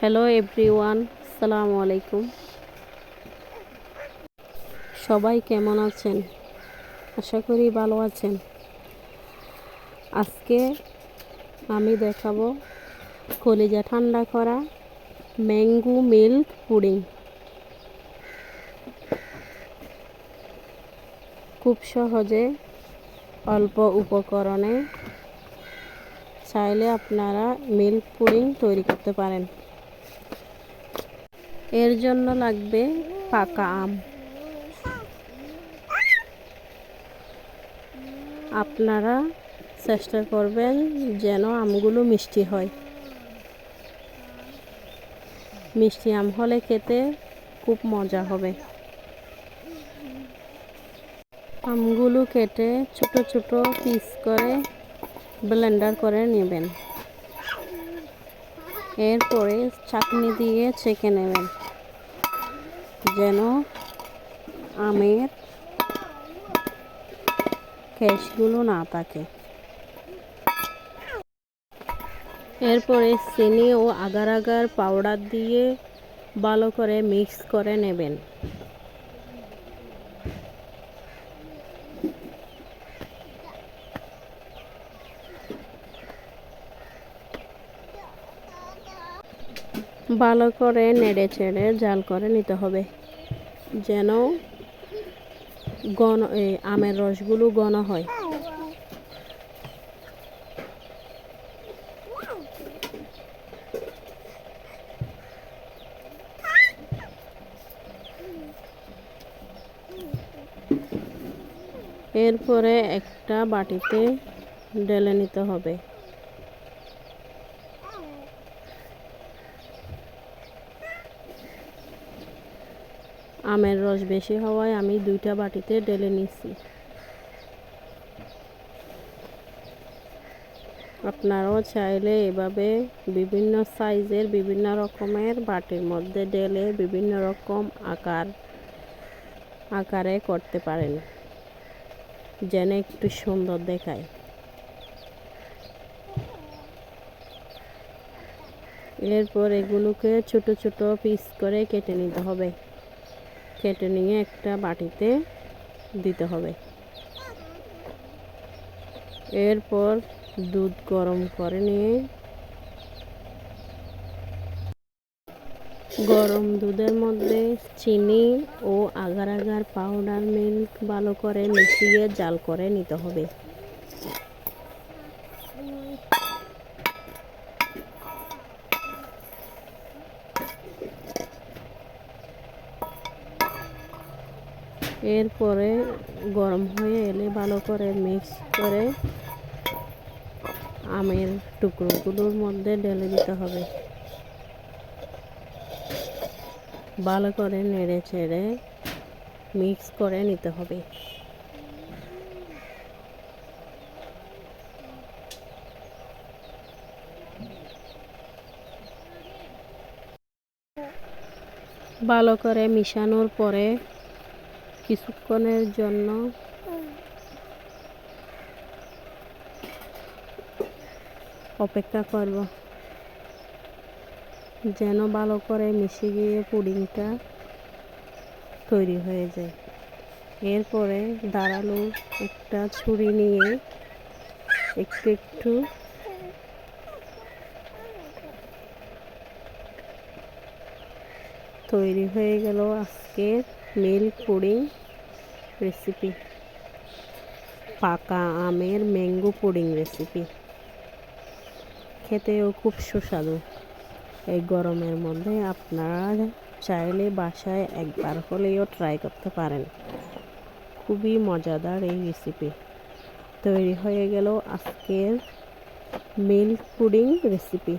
Hello everyone আসসালামু আলাইকুম সবাই কেমন আছেন? আশা করি ভালো আছেন। আজকে আমি দেখাবো কলিজা ঠান্ডা করা ম্যাঙ্গো মিল্ক পুডিং। খুব সহজে অল্প উপকরণে চাইলে আপনারা মিল্ক পুডিং তৈরি করতে পারেন। এর জন্য লাগবে পাকা আম। আপনারা চেষ্টা করবেন যেন আমগুলো মিষ্টি হয়। মিষ্টি আম হলে খেতে খুব মজা হবে। আমগুলো কেটে ছোট ছোট পিস করে ব্লেন্ডার করে নেবেন। এরপরে চাটনি দিয়ে ছেঁকে নেবেন। যেন আমের ক্যাশগুলো না থাকে। এরপরে চিনি ও আগার আগার পাউডার দিয়ে ভালো করে মিক্স করে নেবেন। ভালো করে নেড়ে চেড়ে জাল করে নিতে হবে। যেন ঘন আমের রসগুলো ঘন হয়। এরপরে একটা বাটিতে ঢেলে নিতে হবে। আমের রস বেশি হওয়ায় আমি দুইটা বাটিতে ঢেলে নিছি আপনারাও চাইলে এভাবে বিভিন্ন সাইজের বিভিন্ন রকমের বাটির মধ্যে ঢেলে বিভিন্ন রকম আকার, আকারে করতে পারেন, যেন একটু সুন্দর দেখায়। এরপর এগুলোকে ছোট ছোট পিস করে কেটে নিতে হবে। কেটে নিয়ে একটা বাটিতে দিতে হবে। এরপর দুধ গরম করে নিয়ে গরম দুধের মধ্যে চিনি ও আগার আগার পাউডার মিল্ক ভালো করে মিশিয়ে জাল করে নিতে হবে। এরপরে গরম হয়ে এলে ভালো করে মিক্স করে আমের টুকরোগুলোর মধ্যে ঢেলে দিতে হবে। ভালো করে নেড়ে চেড়ে মিক্স করে নিতে হবে। ভালো করে মিশানোর পরে কিছুক্ষণের জন্য। অপেক্ষা করব। যেন ভালো করে মিশে গিয়ে পুডিংটা তৈরি হয়ে যায়। এরপরে দাঁড়াল একটা ছুরি নিয়ে একটু একটু তৈরি হয়ে গেল আজকের মিল্ক পুডিং রেসিপি পাকা আমের ম্যাঙ্গো পুডিং রেসিপি খেতেও খুব সুস্বাদু। এই গরমের মধ্যে আপনারা চাইলে বাসায় একবার হলেও ট্রাই করতে পারেন। খুবই মজাদার এই রেসিপি তৈরি হয়ে গেল আজকের মিল্ক পুডিং রেসিপি